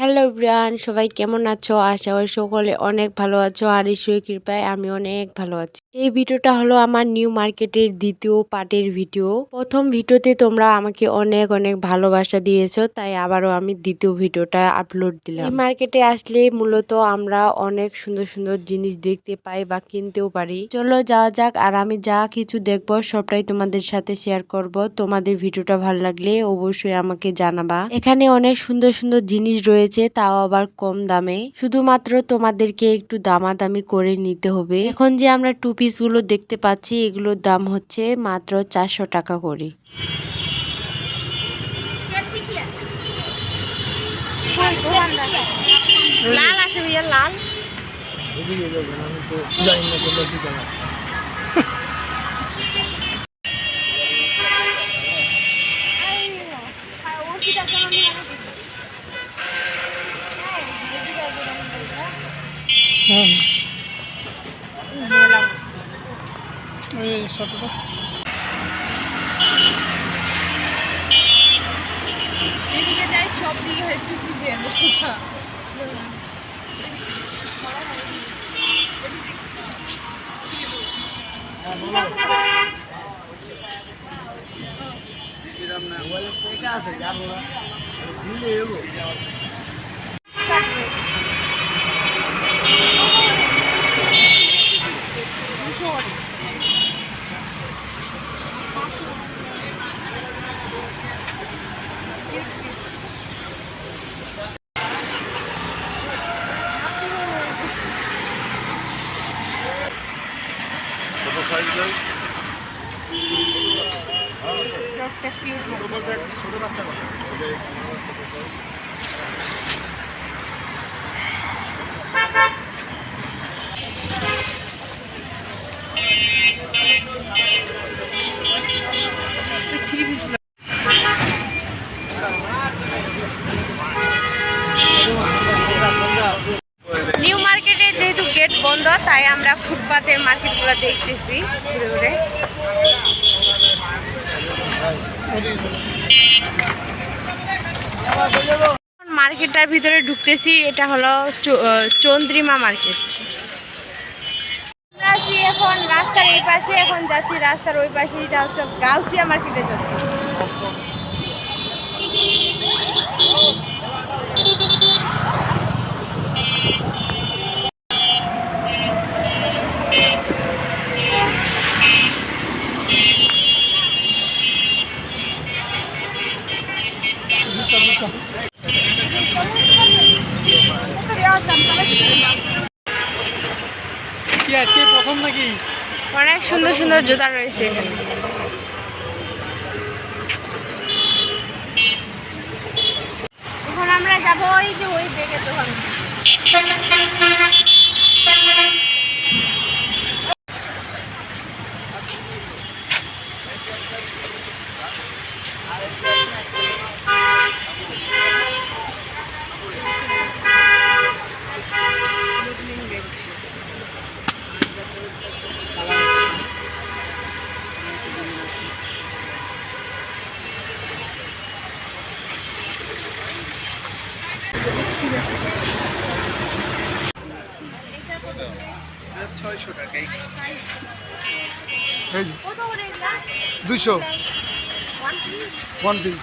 Hello Brian সবাই কেমন আছো? আশা করি সকলে অনেক ভালো আছো আর ঈশ্বরের কৃপায় আমি অনেক ভালো আছি। এই ভিডিওটা হলো আমার নিউ মার্কেটের দ্বিতীয় পার্টের ভিডিও প্রথম ভিডিওতে তোমরা আমাকে অনেক অনেক ভালোবাসা দিয়েছ, তাই আবারও আমি দ্বিতীয় ভিডিওটা আপলোড দিলাম। এই মার্কেটে আসলে মূলত আমরা অনেক সুন্দর সুন্দর জিনিস দেখতে পাই বা কিনতেও পারি। চলো যাওয়া যাক আর আমি যা কিছু দেখব সবটাই তোমাদের সাথে শেয়ার করব। তোমাদের ভিডিওটা ভালো লাগলে অবশ্যই আমাকে জানাবা। এখানে অনেক সুন্দর সুন্দর জিনিস রয়েছে। তাও আবার কম দামে। শুধুমাত্র তোমাদেরকে একটু দামাদামি করে নিতে হবে। এখন যে আমরা টু পিসগুলো দেখতে পাচ্ছি এগুলোর দাম হচ্ছে মাত্র চারশো টাকা করে। লাল আছে ভাইয়া লাল। ওই শতটা আছে যাব দিলে নিউ মার্কেটে যেহেতু গেট বন্ধ তাই আমরা ফুটপাতে মার্কেটগুলো দেখতেছি ঘুরে ঘুরে। মার্কেটটার ভিতরে ঢুকতেছি, এটা হলো চন্দ্রিমা মার্কেট। এখন রাস্তার এই পাশে, এখন যাচ্ছি রাস্তার ওই পাশে, এটা হচ্ছে গাউসিয়া মার্কেটে যাচ্ছি কি আজকে প্রথম নাকি অনেক সুন্দর সুন্দর জুতা রয়েছে এখানে এখন আমরা যাব ওই যে ওই বেগের দোকান ছয়শো টাকা এই দুশো ওয়ান পিস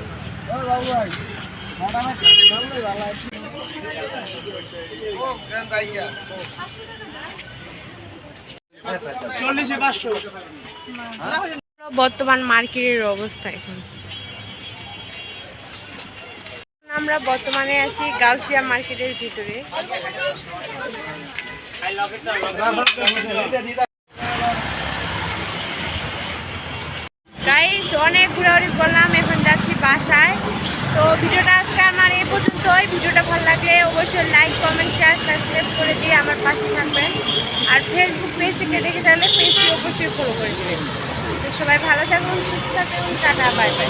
বর্তমান মার্কেটের অবস্থা এখন। আমরা বর্তমানে আছি গাউসিয়া মার্কেটের ভিতরে। গাইস অনেক ঘোরাঘুরি করলাম বাসায়। তো ভিডিওটা আজকে আমার এই পর্যন্তই। ভিডিওটা ভালো লাগলে অবশ্যই লাইক কমেন্ট শেয়ার সাবস্ক্রাইব করে দিয়ে আমার পাশে থাকবেন। আর ফেসবুক পেজ থেকে দেখে থাকলে পেজটি অবশ্যই ফলো করে দেবেন। তো সবাই ভালো থাকুন, সুস্থ থাকুন, টাটা বাই বাই